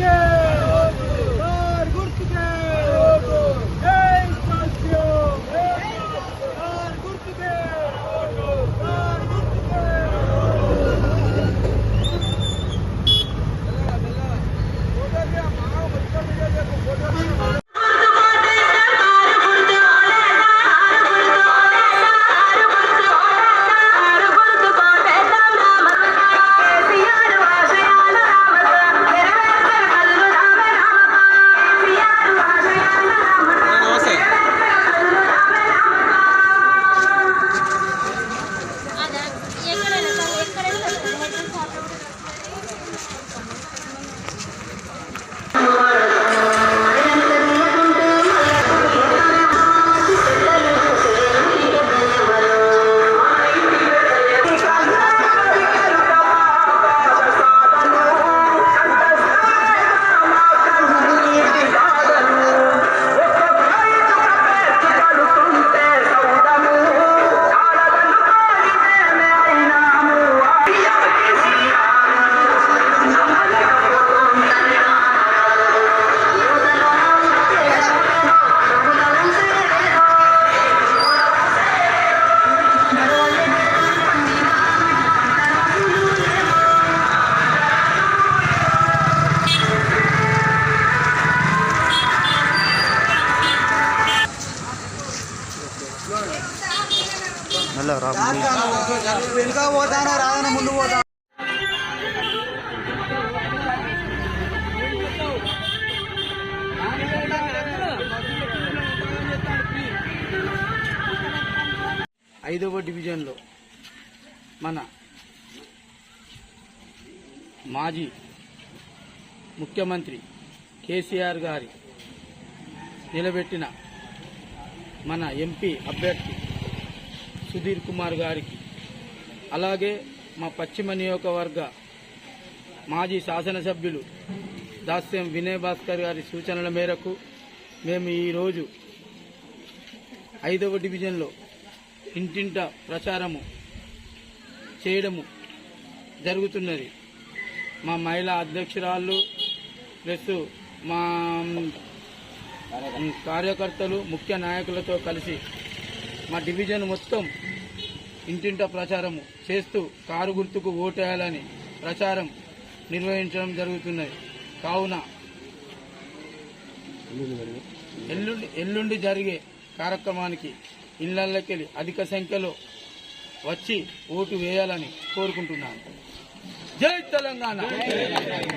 గార్ వెనుక పోతానా రాదన ముందు పోతా ఐదవ డివిజన్లో మన మాజీ ముఖ్యమంత్రి కేసీఆర్ గారి నిలబెట్టిన మన ఎంపీ అభ్యర్థి సుధీర్ కుమార్ గారికి. అలాగే మా పశ్చిమ నియోజకవర్గ మాజీ శాసనసభ్యులు దాస్యం వినయ్ భాస్కర్ గారి సూచనల మేరకు మేము ఈరోజు ఐదవ డివిజన్లో ఇంటింట ప్రచారము చేయడము జరుగుతున్నది. మా మహిళా అధ్యక్షురాళ్ళు ప్లస్ మా కార్యకర్తలు ముఖ్య నాయకులతో కలిసి మా డివిజన్ మొత్తం ఇంటింట ప్రచారము చేస్తూ కారు గుర్తుకు ఓటేయాలని ప్రచారం నిర్వహించడం జరుగుతున్నది. కావున ఎల్లుండి ఎల్లుండి జరిగే కార్యక్రమానికి ఇళ్ళకెళ్ళి అధిక సంఖ్యలో వచ్చి ఓటు వేయాలని కోరుకుంటున్నాను. జై తెలంగాణ!